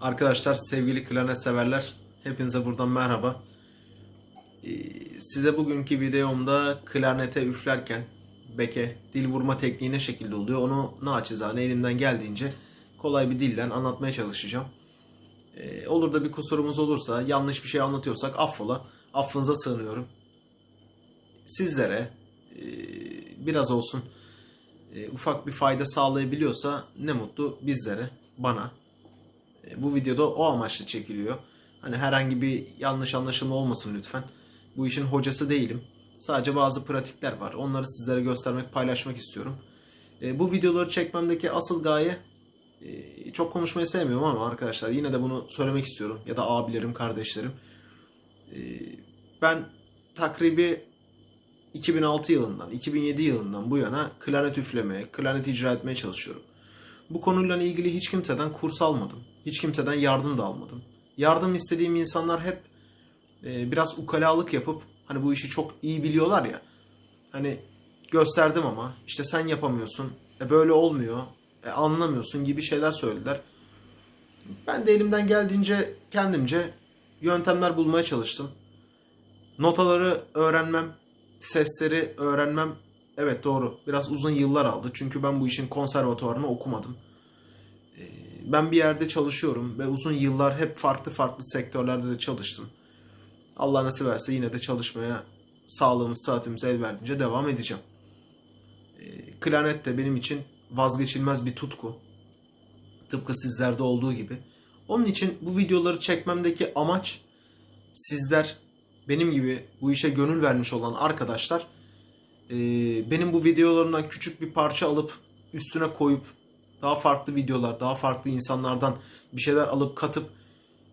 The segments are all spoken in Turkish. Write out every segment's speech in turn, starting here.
Arkadaşlar sevgili klarnet severler hepinize buradan merhaba. Ee, Size bugünkü videomda klarnete üflerken beke dil vurma tekniği ne şekilde oluyor onu naçizane elimden geldiğince kolay bir dilden anlatmaya çalışacağım. Ee, Olur da bir kusurumuz olursa yanlış bir şey anlatıyorsak affola affınıza sığınıyorum. Sizlere e, biraz olsun e, ufak bir fayda sağlayabiliyorsa ne mutlu bizlere, bana. Bu videoda o amaçla çekiliyor. Hani herhangi bir yanlış anlaşılma olmasın lütfen. Bu işin hocası değilim. Sadece bazı pratikler var. Onları sizlere göstermek, paylaşmak istiyorum. E, Bu videoları çekmemdeki asıl gaye e, çok konuşmayı sevmiyorum ama arkadaşlar yine de bunu söylemek istiyorum. Ya da abilerim, kardeşlerim. E, Ben takribi 2006 yılından, 2007 yılından bu yana klarnet üflemeye, klarnet icra etmeye çalışıyorum. Bu konuyla ilgili hiç kimseden kurs almadım. Hiç kimseden yardım da almadım. Yardım istediğim insanlar hep e, biraz ukalalık yapıp hani bu işi çok iyi biliyorlar ya. Hani gösterdim ama işte sen yapamıyorsun. E böyle olmuyor. E anlamıyorsun gibi şeyler söylediler. Ben de elimden geldiğince kendimce yöntemler bulmaya çalıştım. Notaları öğrenmem, sesleri öğrenmem evet doğru. Biraz uzun yıllar aldı. Çünkü ben bu işin konservatuvarını okumadım. Ee, Ben bir yerde çalışıyorum ve uzun yıllar hep farklı farklı sektörlerde de çalıştım. Allah nasip ederse yine de çalışmaya sağlığımız, saatimiz el verdiğince devam edeceğim. Ee, Klarnet de benim için vazgeçilmez bir tutku. Tıpkı sizlerde olduğu gibi. Onun için bu videoları çekmemdeki amaç sizler benim gibi bu işe gönül vermiş olan arkadaşlar e, benim bu videolarımdan küçük bir parça alıp üstüne koyup daha farklı videolar, daha farklı insanlardan bir şeyler alıp katıp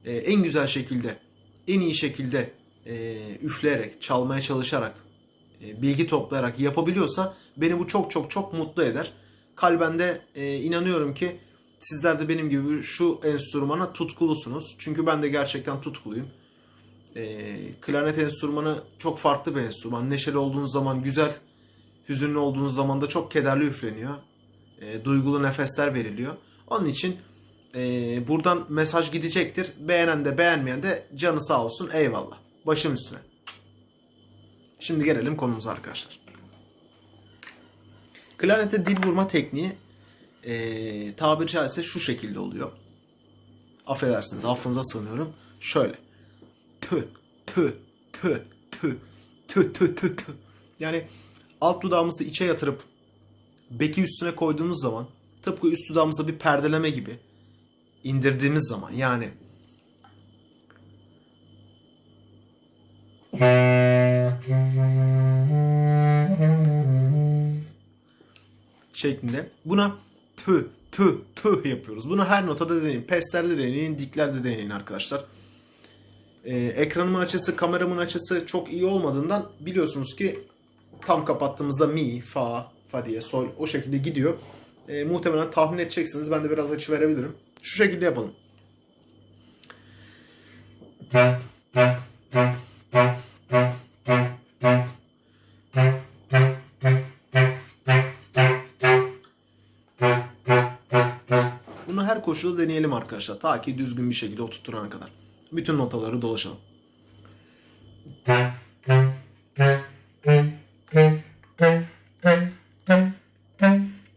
e, en güzel şekilde, en iyi şekilde e, üfleyerek, çalmaya çalışarak, e, bilgi toplayarak yapabiliyorsa beni bu çok çok çok mutlu eder. Kalben de e, inanıyorum ki sizler de benim gibi şu enstrümana tutkulusunuz. Çünkü ben de gerçekten tutkuluyum. E, klarnet enstrümanı çok farklı bir enstrüman. Neşeli olduğunuz zaman güzel, hüzünlü olduğunuz zaman da çok kederli üfleniyor e, duygulu nefesler veriliyor. Onun için e, buradan mesaj gidecektir. Beğenen de beğenmeyen de canı sağ olsun eyvallah. Başım üstüne. Şimdi gelelim konumuza arkadaşlar. Klarnete dil vurma tekniği e, tabiri caizse şu şekilde oluyor. Affedersiniz affınıza sığınıyorum. Şöyle. Tı tı tı tı tı tı tı tı. Yani alt dudağımızı içe yatırıp beki üstüne koyduğumuz zaman tıpkı üst dudağımıza bir perdeleme gibi indirdiğimiz zaman yani şeklinde buna tı tı tı yapıyoruz. Bunu her notada deneyin. Peslerde deneyin, diklerde deneyin arkadaşlar. Ee, ekranımın açısı, kameramın açısı çok iyi olmadığından biliyorsunuz ki tam kapattığımızda mi, fa, fa diye sol o şekilde gidiyor. Ee, muhtemelen tahmin edeceksiniz. Ben de biraz açı verebilirim. Şu şekilde yapalım. Bunu her koşulda deneyelim arkadaşlar. Ta ki düzgün bir şekilde oturtturana kadar. Bütün notaları dolaşalım.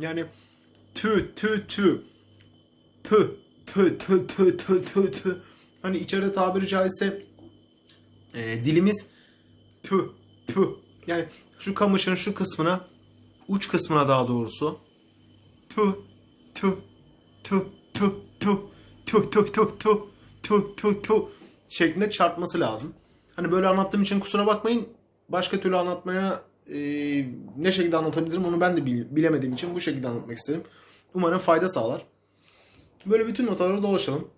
Yani tü tü tü tü tü tü tü tü tü tü hani içeride tabiri caizse e, dilimiz tü tü yani şu kamışın şu kısmına uç kısmına daha doğrusu tü tü tü tü tü tü tü tü tü tü tü tü şeklinde çarpması lazım. Hani böyle anlattığım için kusura bakmayın. Başka türlü anlatmaya e, ne şekilde anlatabilirim onu ben de bil- bilemediğim için bu şekilde anlatmak istedim. Umarım fayda sağlar. Böyle bütün notaları dolaşalım.